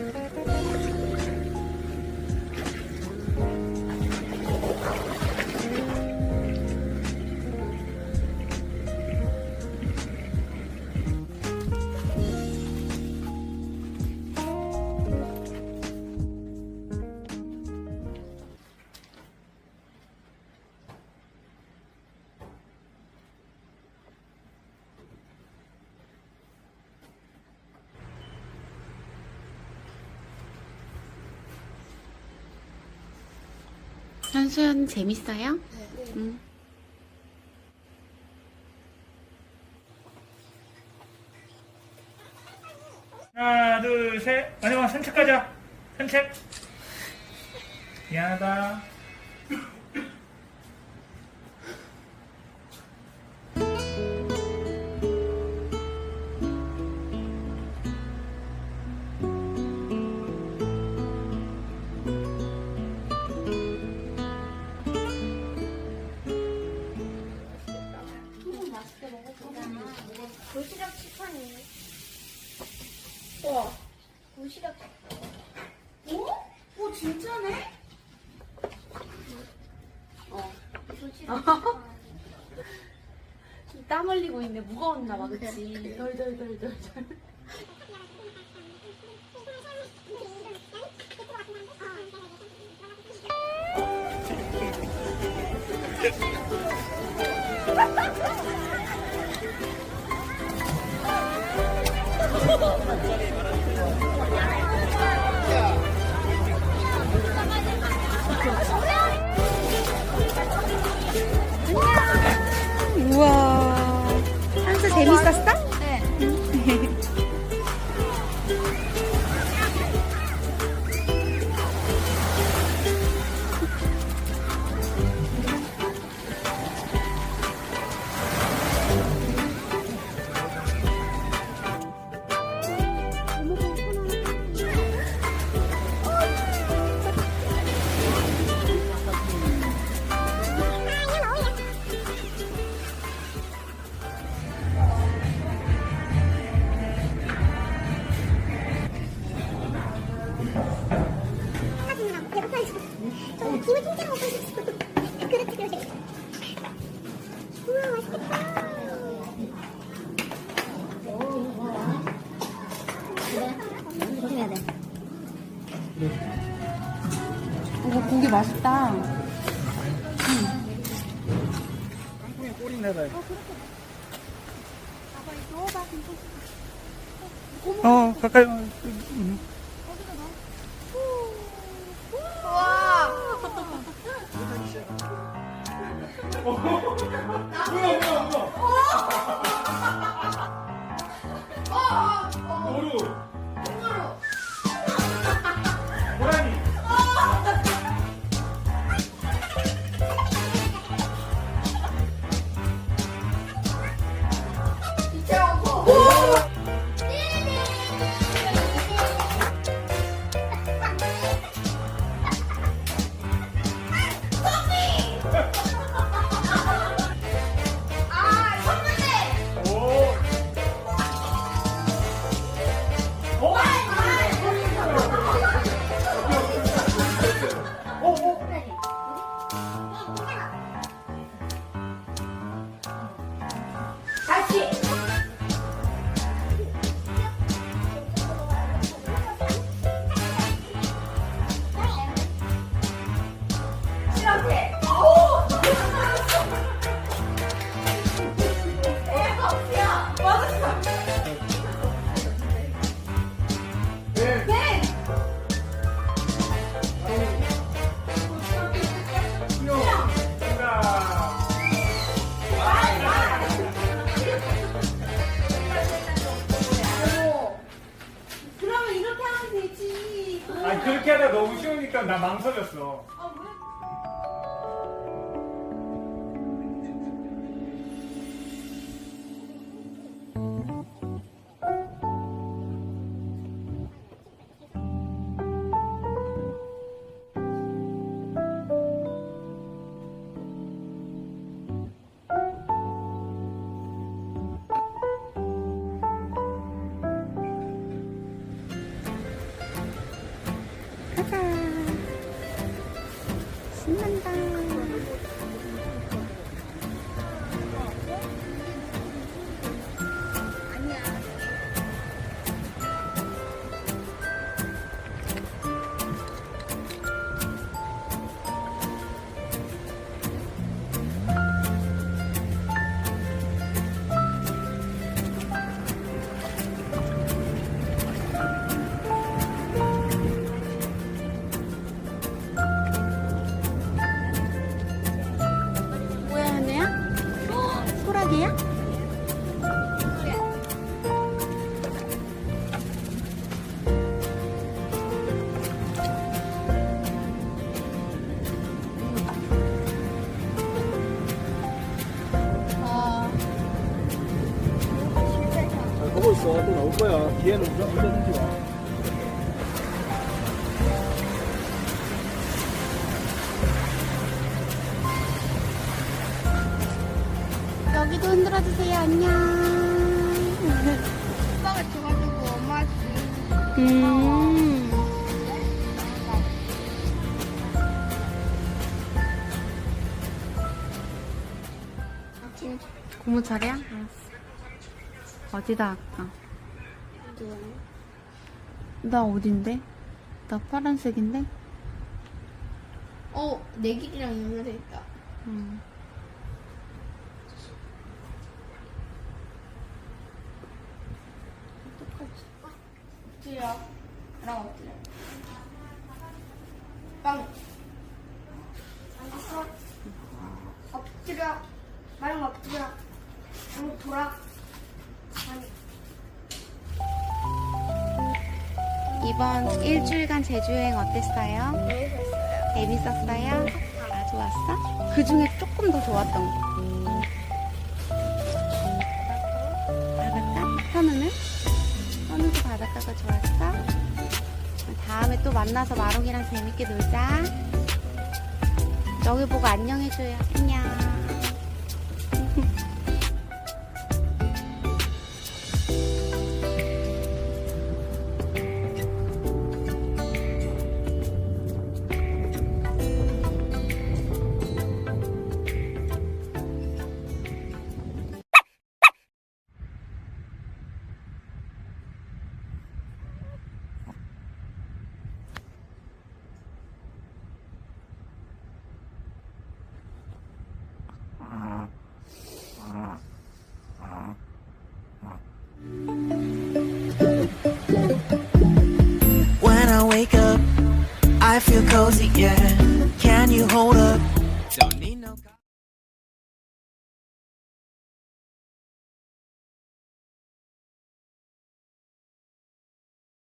Thank you. 현수연 재밌어요? 응. 하나, 둘, 셋. 마지막 산책 가자. 산책. 미안하다. 땀 흘리고 있네. 무거웠나 봐, 그치? 덜덜덜덜. 우 고기 맛있다. 꽁꽁이 꼬리 내다. 어, 가까이. 와. 음. 노루. 아니 그렇게 하다 너무 쉬우니까 나 망설였어. 거야. 뒤에는 운전 언제든지 와. 여기도 흔들어주세요. 안녕. 오빠가 줘가지고 엄마 음. 고모 차례야? 알았어. 어디다 할까? 나 어딘데? 나 파란색인데? 어, 내 길이랑 연결돼 있다. 음. 엎드려. 나랑 엎드려. 빵. 엎드려. 말랑 엎드려. 응, 돌아. 이번 일주일간 제주여행 어땠어요? 재밌었어요? 아, 좋았어? 그 중에 조금 더 좋았던 거. 바닷가? 현우는? 현우도 바닷가가 좋았어? 다음에 또 만나서 마롱이랑 재밌게 놀자. 여기 보고 안녕해줘요. 안녕. I feel cozy, yeah. Can you hold up?